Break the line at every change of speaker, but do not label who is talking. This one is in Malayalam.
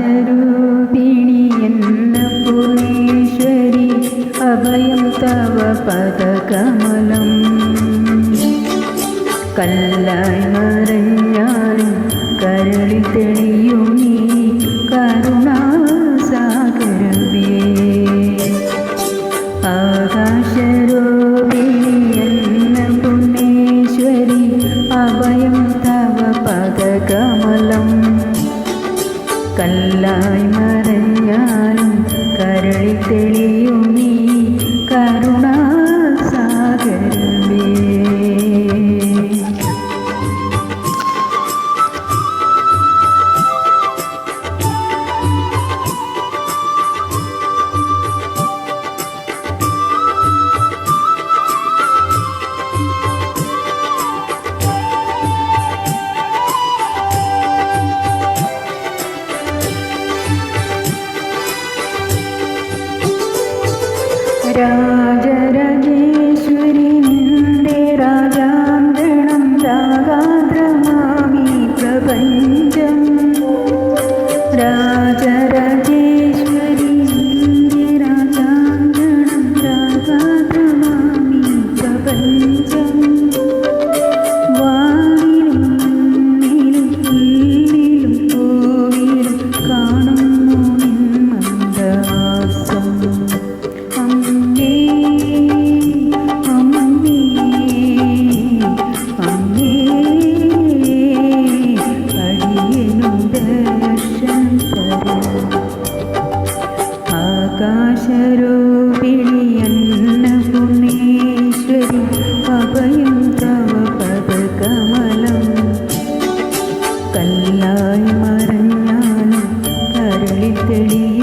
ആകാശരൂപിണി എന്ന പൂർണേശ്വരി അഭയം തവ പദകമലം കല്ലായി മറഞ്ഞാലും കരളി തെളിയും നീ കരുണാസാഗരവേ ആകാശരൂപിണി എന്ന പുണ്യേശ്വരി അഭയം തവ പദകമലം കല്ലായി മറഞ്ഞാലും കരളി തെളിയും രാജരാജേശ്വരി നിന്റെ രാജാന്തണം രാഗാദ്രമാമി പ്രപഞ്ചം. പ്രപഞ്ചം. ആകാശരൂപിണി അന്നപൂർണേശ്വരി അഭയം തവ പദകമലം കല്ലായി മറഞ്ഞാലും കരളി തെളിയും